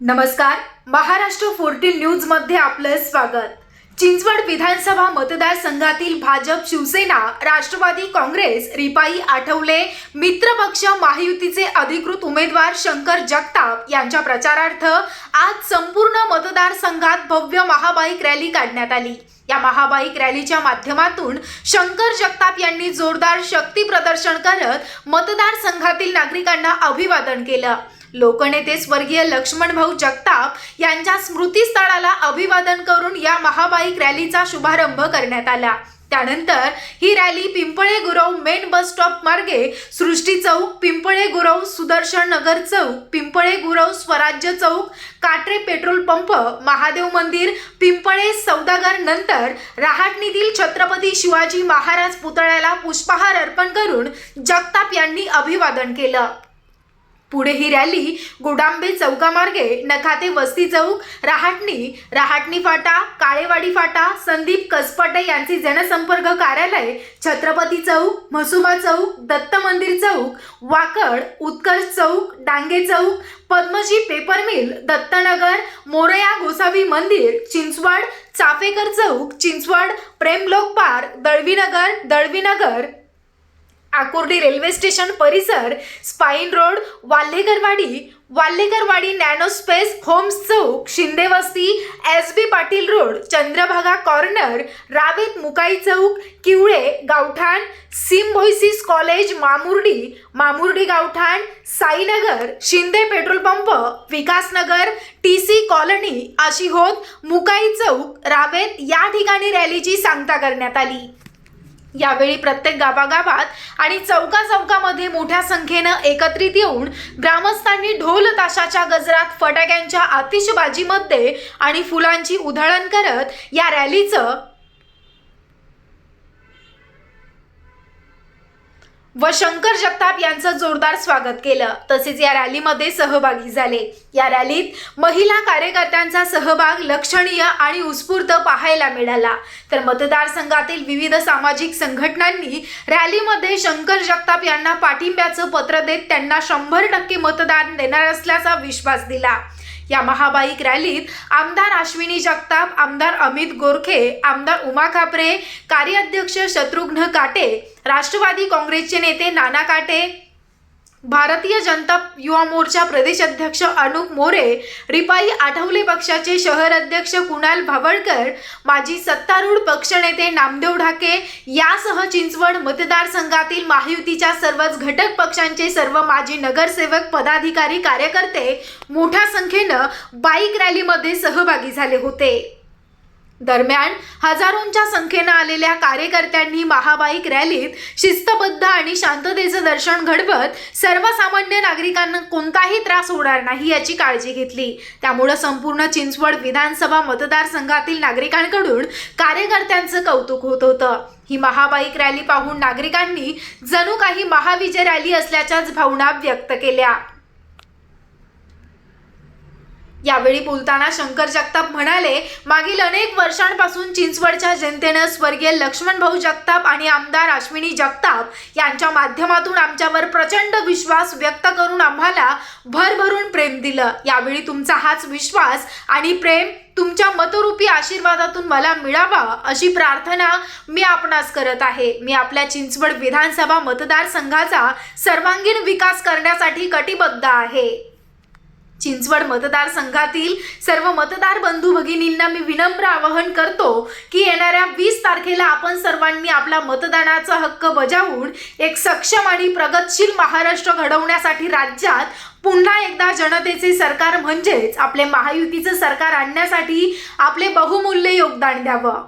नमस्कार. महाराष्ट्र फोर्टीन न्यूजमध्ये आपलं स्वागत. चिंचवड विधानसभा मतदारसंघातील भाजप शिवसेना राष्ट्रवादी काँग्रेस रिपाई आठवले मित्रपक्ष महायुतीचे अधिकृत उमेदवार शंकर जगताप यांच्या प्रचारार्थ आज संपूर्ण मतदारसंघात भव्य महाबाईक रॅली काढण्यात आली. या महाबाईक रॅलीच्या माध्यमातून शंकर जगताप यांनी जोरदार शक्ती प्रदर्शन करत मतदारसंघातील नागरिकांना अभिवादन केलं. लोकनेते स्वर्गीय लक्ष्मण भाऊ जगताप यांच्या स्मृतीस्थळाला अभिवादन करून या महाबाईक रॅलीचा शुभारंभ करण्यात आला. त्यानंतर ही rally Pimple Gurav main bus stop मार्गे सृष्टी चौक पिंपळे गुरव सुदर्शन नगर चौक पिंपळे गुरव स्वराज्य चौक काटरे पेट्रोल पंप महादेव मंदिर पिंपळे सौदागर नंतर रहाटणीतील छत्रपती शिवाजी महाराज पुतळ्याला पुष्पहार अर्पण करून जगताप यांनी अभिवादन केलं. पुढे ही रॅली गोडांबे चौकामार्गे नखाते वस्ती चौक रहाटणी रहाटणी फाटा काळेवाडी फाटा संदीप कसपटे यांचे जनसंपर्क कार्यालय छत्रपती चौक म्हसुमा चौक दत्त मंदिर चौक वाकड उत्कर्ष चौक डांगे चौक पद्मजी पेपर मिल दत्तनगर मोरया गोसावी मंदिर चिंचवड चाफेकर चौक Chinchwad Premlok park Dalvinagar Dalvinagar Akurdi railway station परिसर spine road Walhekarwadi Walhekarwadi nano space homes चौक Shindevasti S B Patil road Chandrabhaga corner Ravet Mukai चौक किवळे गावठाण सिम्बोयसिस कॉलेज मामुर्डी मामुर्डी गावठाण Sainagar Shinde petrol pump Vikasnagar T C colony अशी होत मुकाई चौक रावेत या ठिकाणी रॅलीची सांगता करण्यात आली. यावेळी प्रत्येक गावागावात आणि चौका चौकामध्ये मोठ्या संख्येनं एकत्रित येऊन ग्रामस्थांनी ढोल ताशाच्या गजरात फटाक्यांच्या आतिषबाजीमध्ये आणि फुलांची उधळण करत या रॅलीचं व शंकर जगताप यांचं जोरदार स्वागत केलं. तसेच या रॅलीमध्ये सहभागी झाले. या रॅलीत महिला कार्यकर्त्यांचा सहभाग लक्षणीय आणि उत्स्फूर्त पाहायला मिळाला. तर मतदारसंघातील विविध सामाजिक संघटनांनी रॅलीमध्ये शंकर जगताप यांना पाठिंब्याचं पत्र देत त्यांना शंभर टक्के मतदान देणार असल्याचा विश्वास दिला. या महाबाईक रॅलीत आमदार अश्विनी जगताप आमदार अमित गोरखे आमदार उमा खापरे कार्याध्यक्ष शत्रुघ्न काटे राष्ट्रवादी काँग्रेसचे नेते नाना काटे भारतीय जनता युवा मोर्चा प्रदेश अध्यक्ष अनुप मोरे रिपाई आठवले पक्षाचे शहर अध्यक्ष कुणाल भावळकर माजी सत्तारूढ पक्षनेते नामदेव ढाके यासह चिंचवड मतदारसंघातील महायुतीच्या सर्वच घटक पक्षांचे सर्व माजी नगरसेवक पदाधिकारी कार्यकर्ते मोठ्या संख्येनं बाईक रॅलीमध्ये सहभागी झाले होते. दरम्यान हजारोंच्या संख्येनं आलेल्या कार्यकर्त्यांनी महाबाईक रॅलीत शिस्तबद्ध आणि शांततेचं दर्शन घडवत सर्वसामान्य नागरिकांना कोणताही त्रास होणार नाही याची काळजी घेतली. त्यामुळं संपूर्ण चिंचवड विधानसभा मतदारसंघातील नागरिकांकडून कार्यकर्त्यांचं कौतुक होत होतं. ही महाबाईक रॅली पाहून नागरिकांनी जणू काही महाविजय रॅली असल्याच्याच भावना व्यक्त केल्या. यावेळी बोलताना शंकर जगताप म्हणाले मागील अनेक वर्षांपासून चिंचवडच्या जनतेनं स्वर्गीय लक्ष्मण भाऊ जगताप आणि आमदार अश्विनी जगताप यांच्या माध्यमातून आमच्यावर प्रचंड विश्वास व्यक्त करून आम्हाला भरभरून प्रेम दिलं. यावेळी तुमचा हाच विश्वास आणि प्रेम तुमच्या मतरूपी आशीर्वादातून मला मिळावा अशी प्रार्थना मी आपणास करत आहे. मी आपल्या चिंचवड विधानसभा मतदारसंघाचा सर्वांगीण विकास करण्यासाठी कटिबद्ध आहे. चिंचवड मतदारसंघातील सर्व मतदार बंधू भगिनींना मी विनम्र आवाहन करतो की येणाऱ्या वीस तारखेला आपण सर्वांनी आपला मतदानाचा हक्क बजावून एक सक्षम आणि प्रगतशील महाराष्ट्र घडवण्यासाठी राज्यात पुन्हा एकदा जनतेचे सरकार म्हणजेच आपले महायुतीचं सरकार आणण्यासाठी आपले बहुमूल्य योगदान द्यावं.